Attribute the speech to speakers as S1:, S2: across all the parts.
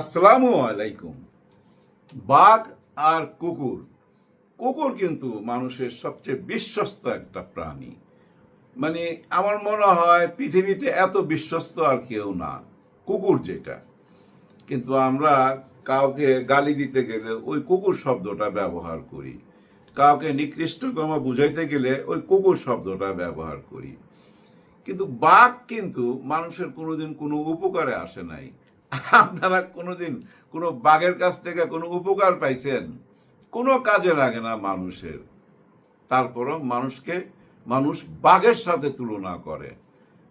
S1: আসসালামু আলাইকুম। বাঘ আর কুকুর। কুকুর কিন্তু মানুষের সবচেয়ে বিশ্বস্ত একটা প্রাণী। মানে আমার মনে হয় পৃথিবীতে এত বিশ্বস্ত আর কেউ না, কুকুর যেটা। কিন্তু আমরা কাউকে গালি দিতে গেলে ওই কুকুর শব্দটা ব্যবহার করি। কাউকে নিকৃষ্টতম বুঝাইতে গেলে ওই কুকুর শব্দটা ব্যবহার করি। কিন্তু বাঘ কিন্তু মানুষের কোনোদিন কোনো উপকারে আসে নাই। আপনারা কোনোদিন কোনো বাঘের কাছ থেকে কোনো উপকার পাইছেন? কোনো কাজে লাগে না মানুষের। তারপরও মানুষকে, মানুষ বাঘের সাথে তুলনা করে।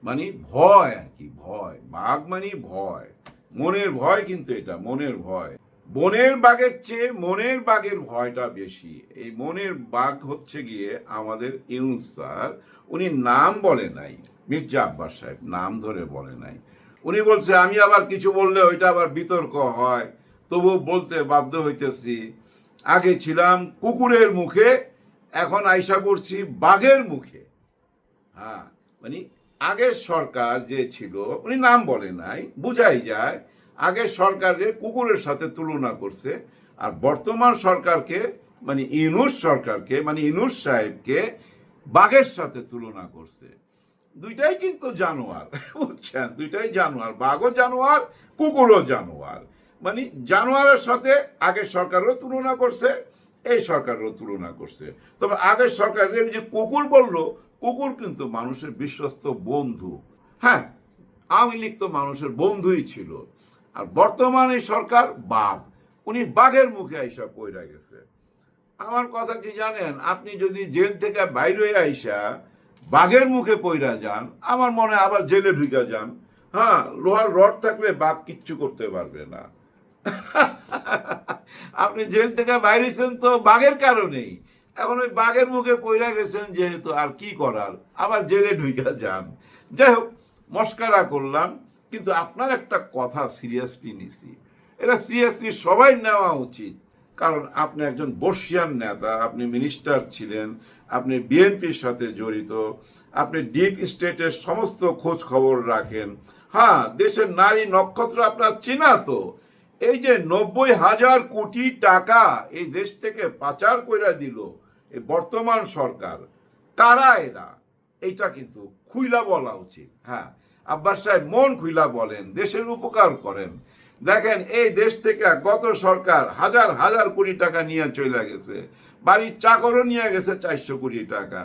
S1: মানে ভয় আর কি, ভয়। বাঘ মানে ভয়। মনের ভয় কিন্তু এটা, মনের ভয়। বনের বাঘের চেয়ে মনের বাঘের ভয়টা বেশি। এই মনের বাঘ হচ্ছে গিয়ে আমাদের ইউনুস স্যার। উনি নাম বলে নাই, মির্জা আব্বাস সাহেব, নাম ধরে বলে নাই। উনি বলছে, আমি আবার কিছু বললে ওইটা আবার বিতর্ক হয়। তবু বলতে বাধ্য হইতেছি। আগে ছিলাম কুকুরের মুখে, এখন আইসা পড়ছি বাঘের মুখে। হ্যাঁ মানে আগের সরকার যে ছিল, উনি নাম বলে নাই, বুঝাই যায়, আগের সরকারে কুকুরের সাথে তুলনা করছে, আর বর্তমান সরকারকে মানে ইনুস সরকারকে মানে ইনুস সাহেবকে বাঘের সাথে তুলনা করছে। দুইটাই কিন্তু জানোয়ার, বুঝছেন? দুইটাই জানোয়ার, বাঘও জানোয়ার, কুকুরও জানোয়ার। মানে জানোয়ারের সাথে আগের সরকারও তুলনা করছে, এই সরকারও তুলনা করছে। তবে আগের সরকার যে কুকুর বলল, কুকুর কিন্তু মানুষের বিশ্বস্ত বন্ধু। হ্যাঁ আওয়ামী লীগ তো মানুষের বন্ধুই ছিল। আর বর্তমানে সরকার বাঘ। উনি বাঘের মুখে আইসা পইরা গেছে। আমার কথা কি জানেন? আপনি যদি জেল থেকে বাইরে আইসা বাঘের মুখে পইরা যান, আমার মনে আবার জেলে ঢুকে যান। হ্যাঁ লোহার রড থাকলে বাঘ কিচ্ছু করতে পারবে না। আপনি জেল থেকে বাইরেছেন তো বাঘের কারণেই। এখন ওই বাঘের মুখে পইরা গেছেন যেহেতু আর কি করার? আবার জেলে ঢুকে যান। যাই হোক, মস্কারা করলাম, কিন্তু আপনার একটা কথা সিরিয়াসলি নিছি। এটা সিরিয়াসলি সবাই নেওয়া উচিত, কারণ আপনি একজন বর্ষিয়ান নেতা, আপনি মিনিস্টার ছিলেন আপনি বিএনপির সাথে জড়িত, আপনি ডিপ স্টেটের সমস্ত খোঁজ খবর রাখেন। হ্যাঁ দেশের নারী নক্ষত্র আপনার চেনা তো। এই যে নব্বই হাজার কোটি টাকা এই দেশ থেকে পাচার করে দিল এই বর্তমান সরকার, কারা এরা? এইটা কিন্তু খুইলা বলা উচিত। হ্যাঁ আব্বাস সাহেব মন খুইলা বলেন, দেশের উপকার করেন। দেখেন, এই দেশ থেকে গত সরকার হাজার হাজার কোটি টাকা নিয়ে চলে গেছে। বাড়ির চাকরও নিয়ে গেছে চারশো কোটি টাকা।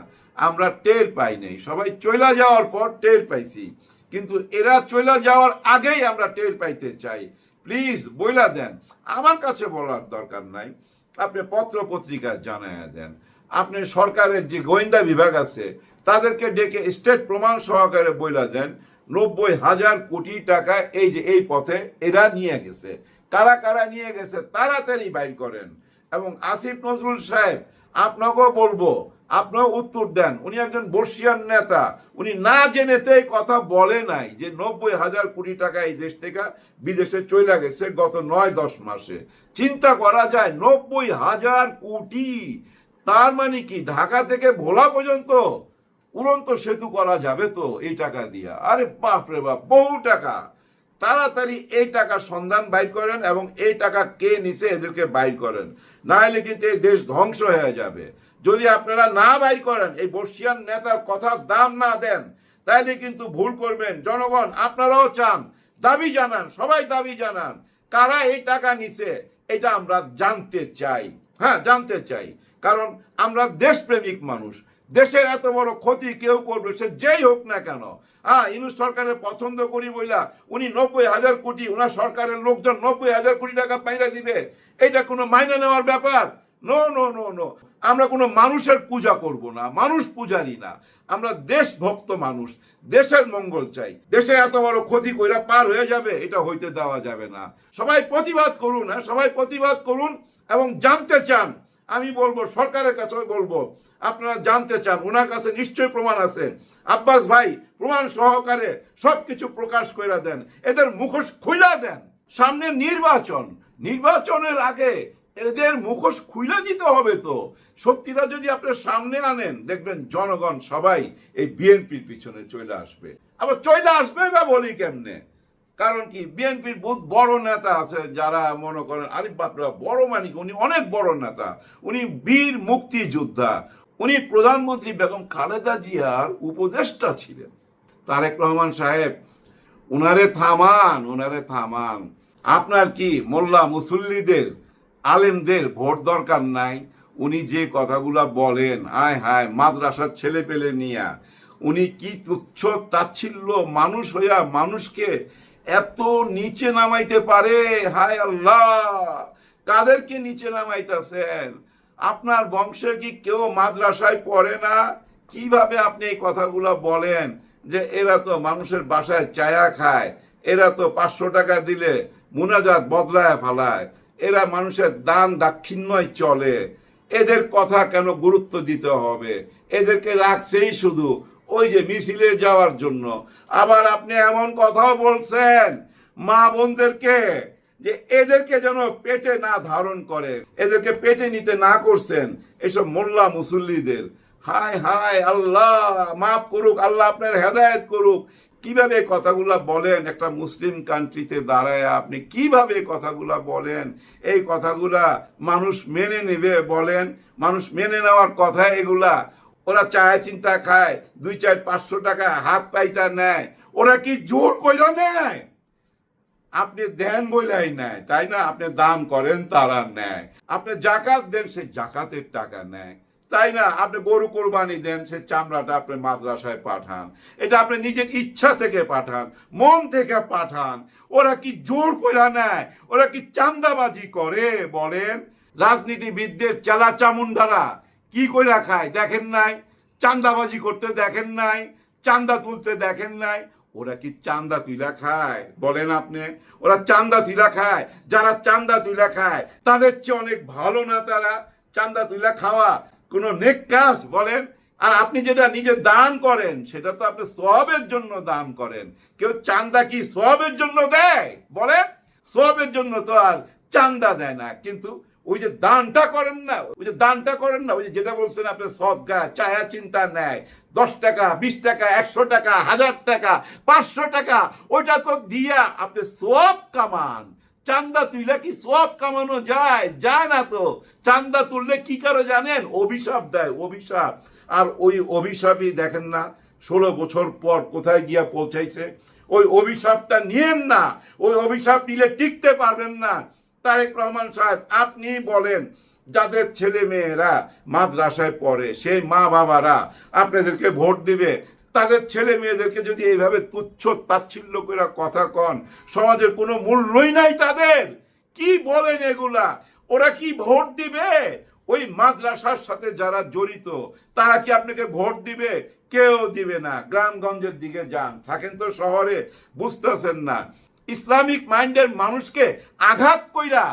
S1: আমরা টের পাই নাই। সবাই চলে যাওয়ার পর টের পাইছি। কিন্তু এরা চলে যাওয়ার আগেই আমরা টের পাইতে চাই। প্লিজ বইলা দেন। আমার কাছে বলার দরকার নাই। আপনি পত্র পত্রিকা জানায় দেন। আপনি সরকারের যে গোয়েন্দা বিভাগ আছে, তাদেরকে ডেকে স্টেট প্রমাণ সহকারে বইলা দেন। নব্বই হাজার কোটি টাকা এই যে এই পথে এরা নিয়ে গেছে। কারা কারা নিয়ে গেছে, তাড়াতাড়ি বাইর করেন। এবং আসিফ নজরুল সাহেব, আপনাকেও বলব, আপনিও উত্তর দেন। উনি একজন বর্ষিয়ান নেতা। উনি না জেনেতে কথা বলে নাই যে নব্বই হাজার কোটি টাকা এই দেশ থেকে বিদেশে চলে গেছে গত নয় দশ মাসে। চিন্তা করা যায়, নব্বই হাজার কোটি, তার মানে কি? ঢাকা থেকে ভোলা পর্যন্ত উড়ন্ত সেতু করা যাবে তো এই টাকা দিয়া? আরে বাপ রে বাপ, বহু টাকা। তাড়াতাড়ি এই টাকার সন্ধান বাইর করেন এবং এই টাকা কে নিছে এদেরকে বাইর করেন। না হলে কিন্তু এই দেশ ধ্বংস হয়ে যাবে। যদি আপনারা না বাইর করেন, এই বর্ষিয়ান নেতার কথার দাম না দেন তাহলে কিন্তু ভুল করবেন। জনগণ, আপনারাও চান। দাবি জানান, সবাই দাবি জানান, কারা এই টাকা নিছে, এটা আমরা জানতে চাই। হ্যাঁ জানতে চাই। কারণ আমরা দেশপ্রেমিক মানুষ। দেশের এত বড় ক্ষতি কেউ করবে, সে যেই হোক না কেন। হ্যাঁ ইনুস সরকারের পছন্দ করি বইলা উনি নব্বই হাজার কোটি ওনার সরকারের লোকজন নব্বই হাজার কোটি টাকা পাইরা দিবে। এটা কোনো মাইনে নেওয়ার ব্যাপার? নো নো নো নো আমরা কোনো মানুষের পূজা করব না, মানুষ পূজারি না। আমরা দেশভক্ত মানুষ, দেশের মঙ্গল চাই। দেশে এত বড় ক্ষতি কইরা পার হয়ে যাবে, এটা হইতে দেওয়া যাবে না। সবাই প্রতিবাদ করুন হ্যাঁ সবাই প্রতিবাদ করুন এবং জানতে চান আমি বলব, সরকারের কাছে বলব, আপনারা জানতে চান, ওনার কাছে নিশ্চয় প্রমাণ আছে। আব্বাস ভাই, প্রমাণ সহকারে সবকিছু প্রকাশ করে দেন, এদের মুখোশ খুইলা দেন। সামনে নির্বাচন, নির্বাচনের আগে এদের মুখোশ খুইলা দিতে হবে তো। সত্যিটা যদি আপনি সামনে আনেন, দেখবেন জনগণ সবাই এই বিএনপির পিছনে চলে আসবে। আবার চলে আসবে বা বলি কেমনে? কারণ কি? বিএনপির বহুত বড় নেতা আছে যারা মনে করেন আরিফ বাপরা বড় মানিক, উনি অনেক বড় নেতা। উনি বীর মুক্তিযোদ্ধা। উনি প্রধানমন্ত্রী বেগম খালেদা জিয়ার উপদেষ্টা ছিলেন। তারেক রহমান সাহেব, উনারে থামান উনারে থামান। আপনার কি মোল্লা মুসল্লিদের, আলেমদের ভোট দরকার নাই? উনি যে কথাগুলা বলেন আয় হায়, মাদ্রাসার ছেলে পেলে নিয়া। উনি কি তুচ্ছ তাচ্ছিল্য মানুষ হইয়া মানুষকে এত নিচে নামাইতে পারে? হায় আল্লাহ! কাদেরকে নিচে নামাইতেছেন? আপনার বংশের কি কেউ মাদ্রাসায় পড়ে না? কীভাবে আপনি এই কথাগুলো বলেন যে এরা তো মানুষের বাসায় চায়া খায়, এরা তো পাঁচশো টাকা দিলে মুনাজাত বদলায় ফেলায়, এরা মানুষের দান দাক্ষিণ্যয় চলে। এদের কথা কেন গুরুত্ব দিতে হবে? এদেরকে রাখছেই শুধু ওই যে মিছিলে যাওয়ার জন্য। আবার আপনি এমন কথাও বলছেন মা বোনদেরকে যে এদেরকে যেন পেটে না ধারণ করে, এদেরকে পেটে নিতে না করছেন এসব মোল্লা মুসল্লিদের। হায় হায়, আল্লাহ, মাফ করুক, আল্লাহ আপনার হেদায়েত করুক। কীভাবে কথাগুলা বলেন? একটা মুসলিম কান্ট্রিতে দাঁড়ায় আপনি কীভাবে কথাগুলা বলেন? এই কথাগুলা মানুষ মেনে নেবে বলেন। মানুষ মেনে নেওয়ার কথা এগুলা ওরা চায় চিন্তা খায়, দুই চার পাঁচশো টাকা হাত পাইতা নেয়। ওরা কি জোর কইরা নেয়? আপনি দেন বইলাই নেয়, তাই না? আপনি দান করেন, তারা নেয়। আপনি জাকাত দেন, সে জাকাতের টাকা নেয়। তাই না? আপনি গরু কোরবানি দেন, সে চামড়াটা আপনি মাদ্রাসায় পাঠান। এটা আপনি নিজের ইচ্ছা থেকে পাঠান, মন থেকে পাঠান। ওরা কি জোর কইরা নেয়? ওরা কি চান্দাবাজি করে বলেন? রাজনীতিবিদদের চেলা চামুন্ডারা কি কইরা খায়? দেখেন নাই। চান্দাবাজি করতে দেখেন নাই। চান্দা তুলতে দেখেন নাই। ওরা কি চান্দা তুইলা খায়? বলেন আপনি। ওরা চান্দা তুইলা খায়। যারা চান্দা তুইলা খায়, তাদের চেয়ে অনেক ভালো না তারা চান্দা তুইলা খাওয়া। কোনো নেক কাজ, বলেন। আর আপনি যেটা নিজে দান করেন, সেটা তো আপনি সবের জন্য দান করেন। কেউ চান্দা কি সবের জন্য দেয়? বলেন। সবের জন্য তো আর চান্দা দেয় না। কিন্তু ওই যে দানটা করেন না, ওই যে দানটা করেন না, ওই যে যেটা বলছেন আপনি সদগা চায়া চিন্তা নেয় দশ টাকা, বিশ টাকা, একশো টাকা, হাজার টাকা, পাঁচশো টাকা, ওইটা তো দিয়া আপনি সব কামান। চান্দা তুইলে কি সব কামানো যায়? যায় না তো। চান্দা তুললে কি করে জানেন? অভিশাপ দেয়, অভিশাপ। আর ওই অভিশাপই দেখেন না, ষোলো বছর পর কোথায় গিয়া পৌঁছাইছে। ওই অভিশাপটা নিয়েন না, ওই অভিশাপ নিলে টিকতে পারবেন না। তারেক রহমান সাহেব, আপনি বলেন, যাদের ছেলে মেয়েরা মাদ্রাসায় পড়ে, সেই মা বাবারা আপনাদেরকে ভোট দিবে, তাদের ছেলে মেয়েদেরকে যদি এইভাবে তুচ্ছ তাচ্ছিল্য করে কথা কন, সমাজের কোনো মূল্যই নাই তাদের। কি বলেন এগুলা? ওরা কি ভোট দিবে? ওই মাদ্রাসার সাথে যারা জড়িত, তারা কি আপনাকে ভোট দিবে? কেউ দিবে না। গ্রামগঞ্জের দিকে যান। থাকেন তো শহরে, বুঝতেছেন না। ইসলামিক মাইন্ডের মানুষকে আঘাত কইরা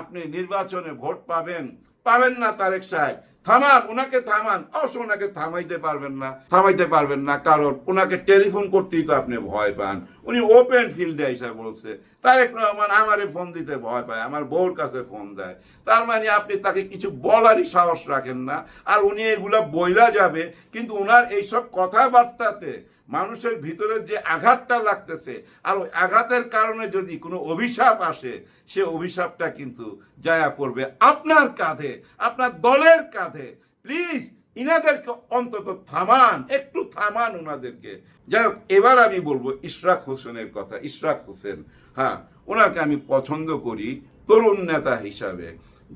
S1: আপনি নির্বাচনে ভোট পাবেন। পাবেন না তারেক সাহেব। থামান ওনাকে থামান। অবশ্য ওনাকে থামাইতে পারবেন না, থামাইতে পারবেন না, কারণ ওনাকে টেলিফোন করতেই তো আপনি ভয় পান। উনি ওপেন ফিল্ডে এসে বলছে, তারেক রহমান, আমারে ফোন দিতে ভয় পায়, আমার বউর কাছে ফোন দেয়। তার মানে আপনি তাকে কিছু বলারই সাহস রাখেন না। আর উনি এগুলা বইলা যাবে, কিন্তু ওনার এইসব কথাবার্তাতে মানুষের ভিতরে যে আঘাতটা লাগতেছে, আর ওই আঘাতের কারণে যদি কোনো অভিশাপ আসে, সে অভিশাপটা কিন্তু জায়া পড়বে আপনার কাঁধে, আপনার দলের কাঁধে। প্লিজ, ইনাদেরকে অন্তত থামান, একটু থামান ওনাদেরকে যাই হোক, এবার আমি বলব ইশরাক হোসেনের কথা। ইশরাক হোসেন হ্যাঁ ওনাকে আমি পছন্দ করি তরুণ নেতা হিসাবে।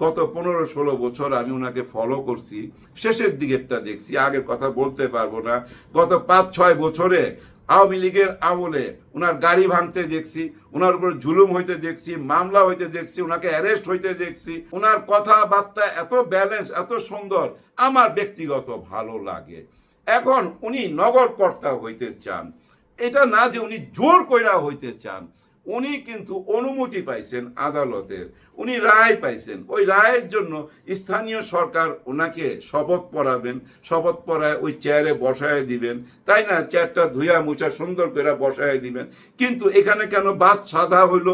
S1: গত পনেরো ষোলো বছর আমি ওনাকে ফলো করছি, শেষের দিকেরটা দেখছি, আগের কথা বলতে পারব না। গত পাঁচ, ছয় বছরে আওয়ামী লীগের আমলে ওনার গাড়ি ভাঙতে দেখছি ওনার উপর জুলুম হইতে দেখছি, মামলা হইতে দেখছি ওনাকে অ্যারেস্ট হইতে দেখছি। ওনার কথাবার্তা এত ব্যালেন্স এত সুন্দর, আমার ব্যক্তিগত ভালো লাগে। এখন উনি নগরকর্তা হইতে চান। এটা না যে উনি জোর কইরা হইতে চান উনি কিন্তু অনুমতি পাইছেন আদালতের, উনি রায় পাইছেন। ওই রায়ের জন্য স্থানীয় সরকার ওনাকে শপথ পড়াবেন শপথ পড়ায় ওই চেয়ারে বসায় দিবেন। তাই না? চেয়ারটা ধুয়া মুছা সুন্দর করে বসায় দিবেন। কিন্তু এখানে কেন বাদ সাদা হইল?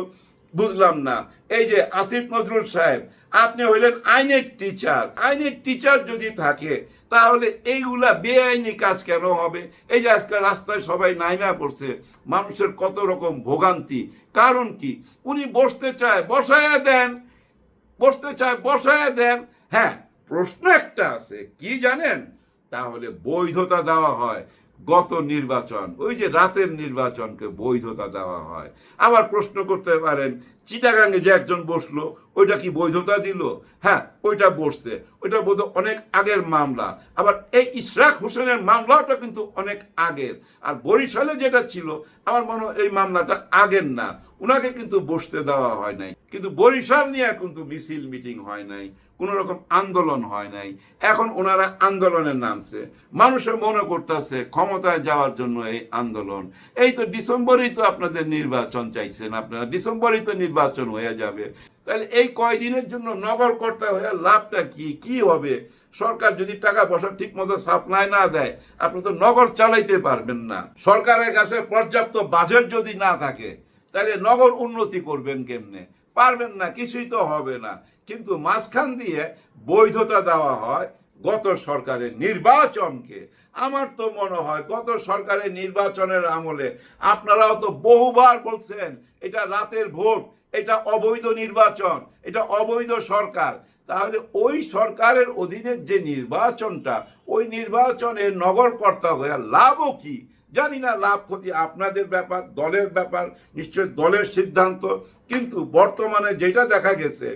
S1: বুঝলাম না। এই যে আসিফ নজরুল সাহেব, আপনি হইলেন আইনের টিচার আইনের টিচার যদি থাকে, তাহলে এইগুলা বেআইনি কাজ কেন হবে? এই যে আজকাল রাস্তায় সবাই নাইমা পড়ছে, মানুষের কত রকম ভোগান্তি। কারণ কি? উনি বসতে চায়, বসায়া দেন। বসতে চায়, বসায় দেন। হ্যাঁ প্রশ্ন একটা আছে, কি জানেন? তাহলে বৈধতা দেওয়া হয়। গত নির্বাচন, ওই যে রাতের নির্বাচনকে বৈধতা দেওয়া হয়। আবার প্রশ্ন করতে পারেন, চিটাগাঙ্গে যে একজন বসল, ওইটা কি বৈধতা দিল? হ্যাঁ ওইটা বসছে। ওইটা বোধ অনেক আগের মামলা। আবার এই ইশরাক হোসেনের মামলাটা কিন্তু অনেক আগের। আর বরিশালে যেটা ছিল, আমার মনে হয় এই মামলাটা আগের না। ওনাকে কিন্তু বসতে দেওয়া হয় নাই। কিন্তু বরিশাল নিয়ে কিন্তু মিছিল মিটিং হয় নাই, কোন রকম আন্দোলন হয় নাই। এখন ওনারা আন্দোলনে নামছে। মানুষের মনে করতেছে ক্ষমতায় যাওয়ার জন্য এই আন্দোলন। এই তো ডিসেম্বরেই তো আপনাদের নির্বাচন চাইছেন আপনারা, ডিসেম্বরেই তো নির্বাচন হয়ে যাবে। তাহলে এই কয়দিনের জন্য নগরকর্তা হয়ে লাভটা কি? কি হবে? সরকার যদি টাকা পয়সা ঠিক মতো সাপ্লাই না দেয়, আপনি তো নগর চালাইতে পারবেন না। সরকারের কাছে পর্যাপ্ত বাজেট যদি না থাকে, তাহলে নগর উন্নতি করবেন কেমনে? পারবেন না, কিছুই তো হবে না। কিন্তু মাঝখান দিয়ে বৈধতা দেওয়া হয় গত সরকারের নির্বাচনকে। আমার তো মনে হয় গত সরকারের নির্বাচনের আমলে আপনারাও তো বহুবার বলছেন, এটা রাতের ভোট, এটা অবৈধ নির্বাচন, এটা অবৈধ সরকার। তাহলে ওই সরকারের অধীনে যে নির্বাচনটা, ওই নির্বাচনের নগরকর্তা হয়ে লাভও কি? জানি না লাভ ক্ষতি আপনাদের ব্যাপার, দলের ব্যাপার নিশ্চয় দলের সিদ্ধান্ত, কিন্তু বর্তমানে যেটা দেখা গেছে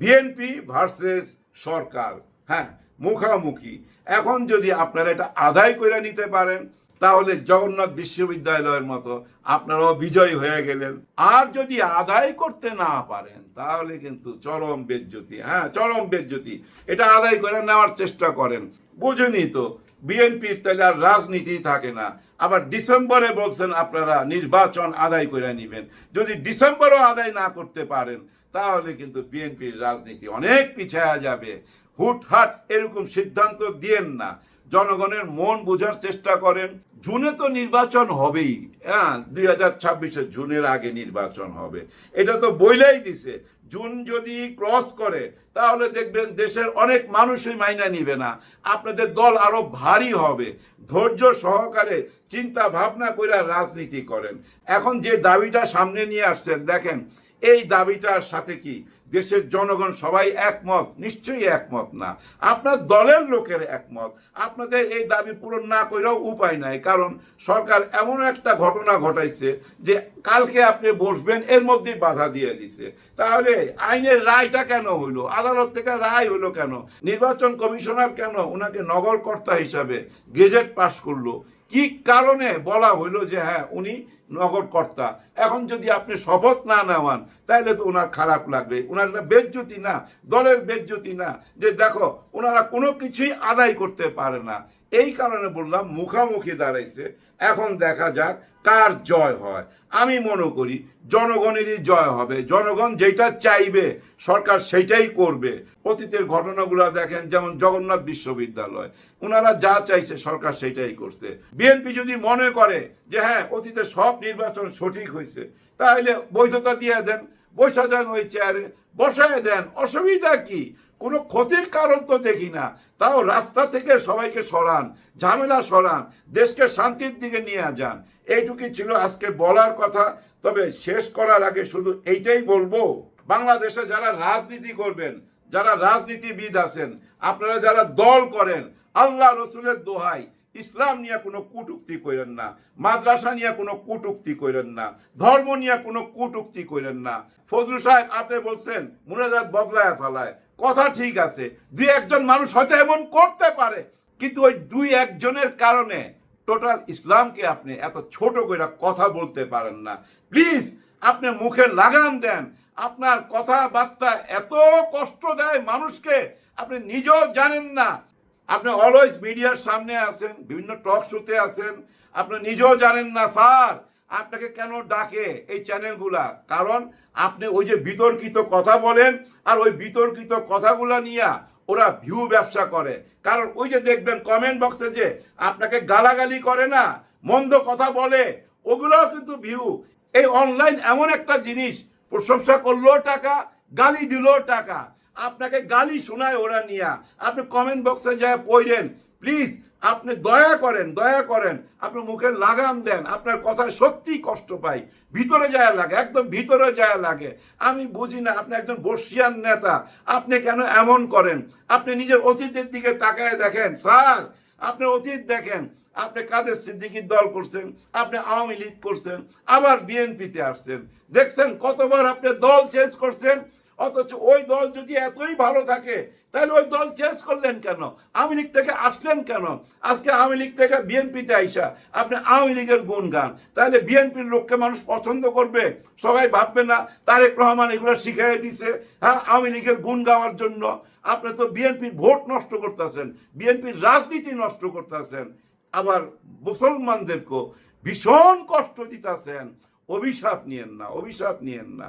S1: বিএনপি ভার্সেস সরকার হ্যাঁ মুখামুখি। এখন যদি আপনারা এটা আদায় করে নিতে পারেন, তাহলে জগন্নাথ বিশ্ববিদ্যালয়ের মতো আপনারাও বিজয়ী হয়ে গেলেন। আর যদি আদায় করতে না পারেন, তাহলে কিন্তু চরম বেজ্জতি হ্যাঁ চরম বেজ্জতি। এটা আদায় করে নেওয়ার চেষ্টা করেন। বুঝেনি তো বিএনপির তাহলে আর রাজনীতি থাকে না। আবার ডিসেম্বরে বলছেন আপনারা, নির্বাচন আদায় করে নেবেন। যদি ডিসেম্বরও আদায় না করতে পারেন, তাহলে কিন্তু বিএনপির রাজনীতি অনেক পিছায়া যাবে। হুটহাট এরকম সিদ্ধান্ত দিয়েন না। জনগণের মন বোঝার চেষ্টা করেন। জুনে তো নির্বাচন হবেই। হ্যাঁ দুই হাজার ছাব্বিশে জুনের আগে নির্বাচন হবে। এটা তো বইলাই দিছে। জুন যদি ক্রস করে, তাহলে দেখবেন দেশের অনেক মানুষই মাইনা নিবে না। আপনাদের দল আরও ভারী হবে। ধৈর্য সহকারে চিন্তা ভাবনা করে রাজনীতি করেন। এখন যে দাবিটা সামনে নিয়ে আসছেন, দেখেন, এই দাবিটার সাথে কি? দেশের জনগণ সবাই একমত, নিশ্চয়ই একমত না। আপনার দলের লোকের একমত। আপনাদের এই দাবি পূরণ না করেও উপায় নাই, কারণ সরকার এমন একটা ঘটনা ঘটাইছে যে কালকে আপনি বসবেন, এর মধ্যেই বাধা দিয়ে দিছে। তাহলে আইনের রায়টা কেন হইল? আদালত থেকে রায় হইল কেন? নির্বাচন কমিশনার কেন ওনাকে নগরকর্তা হিসাবে গেজেট পাশ করল? কি কারণে বলা হইল যে হ্যাঁ উনি নগরকর্তা? এখন যদি আপনি শপথ না নেওয়ান তাহলে তো ওনার খারাপ লাগবে। ওনার বেজ্জতি না, দলের বেজ্জতি না, যে দেখো ওনারা কোনো কিছুই আদায় করতে পারে না। এই কারণে বললাম, মুখামুখি দাঁড়াইছে। এখন দেখা যাক কার জয় হয়। আমি মনে করি, জনগণেরই জয় হবে। জনগণ যেটা চাইবে, সরকার সেটাই করবে। অতীতের ঘটনাগুলো দেখেন, যেমন জগন্নাথ বিশ্ববিদ্যালয় ওনারা যা চাইছে, সরকার সেটাই করছে। বিএনপি যদি মনে করে যে হ্যাঁ অতীতে সব নির্বাচন সঠিক হয়েছে, তাহলে বৈধতা দিয়ে দেন। বসা দেন ওই চেয়ারে বসায় দেন, অসুবিধা কি? কোনো ক্ষতির কারণ তো দেখি না। তাও রাস্তা থেকে সবাইকে সরান, ঝামেলা সরান, দেশকে শান্তির দিকে নিয়ে যান। এইটুকুই ছিল আজকে বলার কথা। তবে শেষ করার আগে শুধু এইটাই বলব, বাংলাদেশে যারা রাজনীতি করবেন, যারা রাজনীতিবিদ আছেন, আপনারা যারা দল করেন, আল্লাহ রসুলের দোহাই ইসলাম নিয়ে কোনো কুটুক্তি করেন না, মাদ্রাসা নিয়ে কোনো কুটুক্তি করেন না, ধর্ম নিয়ে কোনো কুটুক্তি করেন না। ফজলু সাহেব, আপনি বলছেন, মুনাজাত বদলায় ফেলায়। কথা ঠিক আছে, দুই একজন মানুষ হয়তো এমন করতে পারে, কিন্তু ওই দুই একজনের কারণে টোটাল ইসলামকে আপনি এত ছোট করে কথা বলতে পারেন না। প্লিজ, আপনি মুখে লাগাম দেন। আপনার কথাবার্তা এত কষ্ট দেয় মানুষকে, আপনি নিজেও জানেন না আপনি অলওয়েজ মিডিয়ার সামনে আছেন, বিভিন্ন টক শোতে আছেন, আপনি নিজেও জানেন না, স্যার, আপনাকে কেন ডাকে এই চ্যানেলগুলা কারণ আপনি ওই যে বিতর্কিত কথা বলেন আর ওই বিতর্কিত কথাগুলা নিয়ে ওরা ভিউ ব্যবসা করে। কারণ ওই যে দেখবেন কমেন্ট বক্সে যে আপনাকে গালাগালি করে না, মন্দ কথা বলে, ওগুলোও কিন্তু ভিউ এই অনলাইন এমন একটা জিনিস, প্রশংসা করলেও টাকা, গালি দিলেও টাকা। আপনাকে গালি শোনায় ওরা নিয়া। আপনি কমেন্ট বক্সে যায় পড়েন। প্লিজ আপনি দয়া করেন দয়া করেন। আপনি মুখে লাগাম দেন। আপনার কথায় সত্যিই কষ্ট পাই। ভিতরে যায় লাগে, একদম ভিতরে যায় লাগে। আমি বুঝি না, আপনি একজন বর্ষিয়ান নেতা। আপনি কেন এমন করেন? আপনি নিজের অতীতের দিকে তাকায় দেখেন। স্যার, আপনি অতীত দেখেন। আপনি কাদের সিদ্দিকির দল করছেন? আপনি আওয়ামী লীগ করছেন। আবার বিএনপিতে আসছেন। দেখছেন কতবার আপনি দল চেঞ্জ করছেন? অথচ ওই দল যদি এতই ভালো থাকে, তাহলে ওই দল চেঞ্জ করলেন কেন? আওয়ামী লীগ থেকে আসলেন কেন? আজকে আওয়ামী লীগ থেকে বিএনপিতে আইসা আপনি আওয়ামী লীগের গুণ গান তাহলে বিএনপির লোককে মানুষ পছন্দ করবে? সবাই ভাববে না, তারেক রহমান এগুলো শিখাই দিছে হ্যাঁ আওয়ামী লীগের গুণ গাওয়ার জন্য। আপনি তো বিএনপির ভোট নষ্ট করতেছেন, বিএনপির রাজনীতি নষ্ট করতেছেন। আবার মুসলমানদেরকেও ভীষণ কষ্ট দিতেছেন। অভিশাপ নিয়েন না, অভিশাপ নিয়েন না।